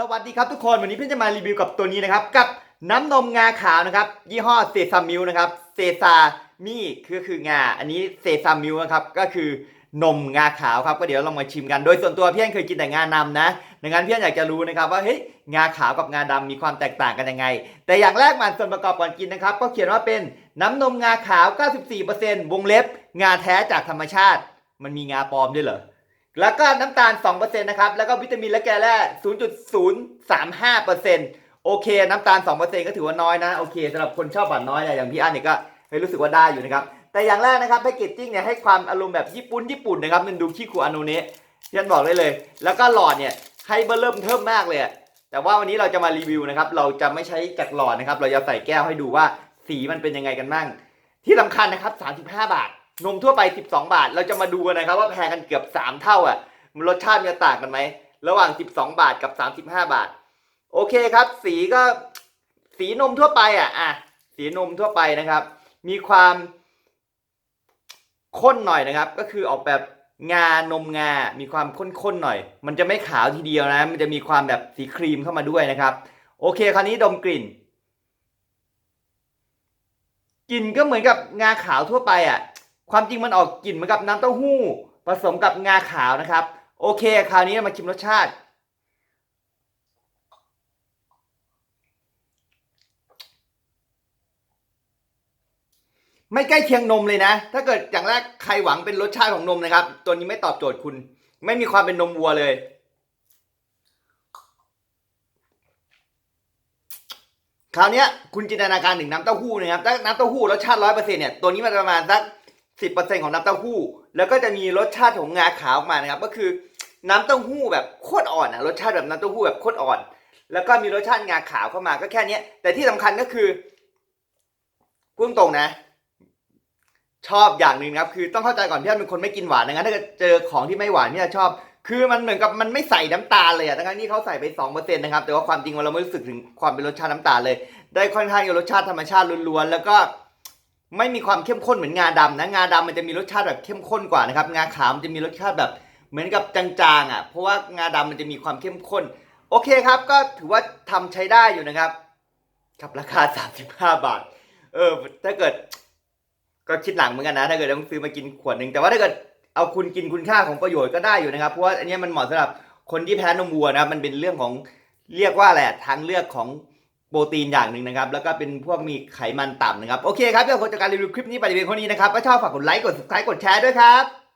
สวัสดีครับทุกคนวันนี้เพื่อนจะมารีวิวกับตัวนี้นะครับ กับน้ำนมงาขาวนะครับ ยี่ห้อเซซามิลนะครับเซซามีคือคืองา อันนี้เซซามิลนะครับก็คือนมงาขาวครับก็เดี๋ยวลองมาชิมกันโดยส่วนตัวเพี่อนเคยกินแต่งานำนะดังนั้นเพี่อนอยากจะรู้นะครับว่าเฮ้ยงาขาวกับงาดำมีความแตกต่างกันยังไง แต่อย่างแรกมันส่วนประกอบก่อนกินนะครับ ก็เขียนว่าเป็นน้ำนมงาขาว 94%วงเล็บ งาแท้จากธรรมชาติ มันมีงาปลอมด้วยเหรอ แล้วก็น้ำตาล 2%นะครับ แล้วก็วิตามินและแกลแร่0.035%โอเค น้ำตาล 2%ก็ถือว่าน้อยนะ โอเคสำหรับคนชอบหวานน้อยเนี่ยอย่างพี่อันเนี่ยก็เฮ้ยรู้สึกว่าได้อยู่นะครับ แต่อย่างแรกนะครับแพคเกจจิ้งเนี่ยให้ความอารมณ์แบบญี่ปุ่นญี่ปุ่นนะครับมันดูขี้คูอานุเนะยันบอกได้เลย แล้วก็หลอดเนี่ยให้เบอร์เริ่มเทิมมากเลยแต่ว่าวันนี้เราจะมารีวิวนะครับ เราจะไม่ใช้จากหลอดนะครับ เราจะใส่แก้วให้ดูว่าสีมันเป็นยังไงกันบ้าง ที่สำคัญนะครับ 35 บาท นมทั่วไป 12 บาท เราจะมาดูกันนะครับว่าแพงกันเกือบ 3 เท่าอะรสชาติมันจะต่างกันไหมระหว่าง 12 บาทกับ 35 บาท โอเคครับ สีก็สีนมทั่วไปอะอะสีนมทั่วไปนะครับ มีความข้นหน่อยนะครับ ก็คือออกแบบงานมงา มีความข้นๆหน่อย มันจะไม่ขาวทีเดียวนะ มันจะมีความแบบสีครีมเข้ามาด้วยนะครับ โอเคคราวนี้ดมกลิ่น กลิ่นก็เหมือนกับงาขาวทั่วไปอะ ความจริงมันออกกลิ่นเหมือนกับน้ำเต้าหู้ ผสมกับงาขาวนะครับ โอเค คราวนี้มาชิมรสชาติ ไม่ใกล้เคียงนมเลยนะ ถ้าเกิดอย่างแรกใครหวังเป็นรสชาติของนมนะครับ ตัวนี้ไม่ตอบโจทย์คุณ ไม่มีความเป็นนมวัวเลยคราวนี้คุณจินตนาการถึงน้ำเต้าหู้นะครับถ้าน้ำเต้าหู้รสชาติร้อยเปอร์เซ็นต์เนี่ย ตัวนี้มันประมาณสัก สิบเปอร์เซ็นต์ของน้ำเต้าหู้ แล้วก็จะมีรสชาติของงาขาวออกมานะครับ ก็คือน้ำเต้าหู้แบบโคตรอ่อนอะรสชาติแบบน้ำเต้าหู้แบบโคตรอ่อน แล้วก็มีรสชาติงาขาวเข้ามาก็แค่นี้แต่ที่สำคัญก็คือพูดตรงนะ ชอบอย่างหนึ่งครับ คือต้องเข้าใจก่อนพี่อันเป็นคนไม่กินหวานนะงั้นถ้าเจอของที่ไม่หวานพี่อันชอบ คือมันเหมือนกับมันไม่ใส่น้ำตาลเลยอะทั้งๆที่เขาใส่ไปสองเปอร์เซ็นต์นะครับแต่ว่าความจริงเราไม่รู้สึกถึงความเป็นรสชาติน้ำตาลเลย ได้ค่อนข้างจะรสชาติธรรมชาติล้วนๆแล้วก็ ไม่มีความเข้มข้นเหมือนงาดำนะ งาดำมันจะมีรสชาติแบบเข้มข้นกว่านะครับ งาขาวมันจะมีรสชาติแบบเหมือนกับจางๆอะ เพราะว่างาดำมันจะมีความเข้มข้น โอเคครับ ก็ถือว่าทำใช้ได้อยู่นะครับ กับราคา 35 บาท เออ ถ้าเกิด ก็คิดหลังเหมือนกันนะ ถ้าเกิดต้องซื้อมากินขวดหนึ่งแต่ว่าถ้าเกิดเอาคุณกินคุณค่าของประโยชน์ก็ได้อยู่นะครับ เพราะว่าอันนี้มันเหมาะสำหรับคนที่แพ้นมวัวนะครับมันเป็นเรื่องของเรียกว่าอะไรอะทางเลือกของ โปรตีนอย่างหนึ่งนะครับ แล้วก็เป็นพวกมีไขมันต่ำนะครับ โอเคครับเดี๋ยวผมจาการรีวิวคลิปนี้ไปเพียงเท่านี้นะครับ ถ้าชอบฝากกดไลค์ กด subscribe กดแชร์ด้วยครับ